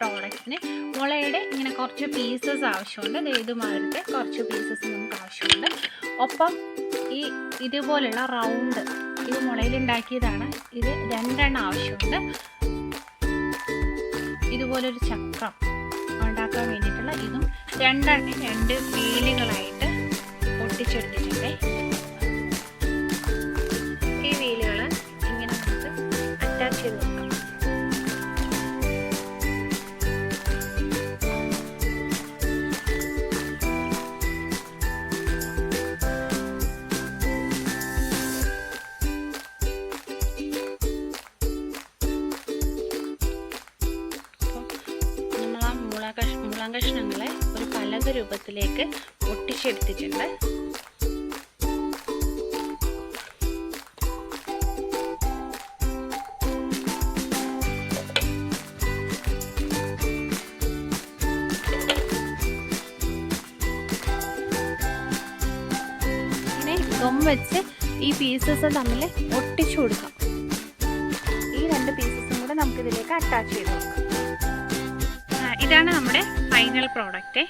പ്രോഡക്റ്റിന് മുളയുടെ ഇങ്ങനെ കുറച്ച് പീസസ് ആവശ്യമുണ്ട്. ഇതുമാതിരത്തെ കുറച്ച് പീസസ് നമുക്ക് ആവശ്യമുണ്ട്. ഒപ്പം ഈ ഇതുപോലുള്ള റൗണ്ട് ഇത് മുളയിൽ ഉണ്ടാക്കിയതാണ്. ഇത് രണ്ടെണ്ണം ആവശ്യമുണ്ട്. ഇതുപോലൊരു ചക്രം ഉണ്ടാക്കാൻ വേണ്ടിയിട്ടുള്ള ഇതും രണ്ടെണ്ണം രണ്ട് വീലുകളായിട്ട് ഒട്ടിച്ചെടുത്തിട്ടുണ്ട് ഈ വീലുകൾ ഇങ്ങനെ നമുക്ക് അറ്റാച്ച് ചെയ്ത് വെക്കാം. കഷ്ണങ്ങളെ ഒരു പലക രൂപത്തിലേക്ക് ഒട്ടിച്ചെടുത്തിട്ടുണ്ട്. ഗം വെച്ച് ഈ പീസസ് തമ്മിൽ ഒട്ടിച്ചു കൊടുക്കാം. ഈ രണ്ട് പീസസും കൂടെ നമുക്കിതിലേക്ക് അറ്റാച്ച് ചെയ്ത് കൊടുക്കാം. ഇതാണ് നമ്മുടെ ഫൈനൽ പ്രോഡക്റ്റ്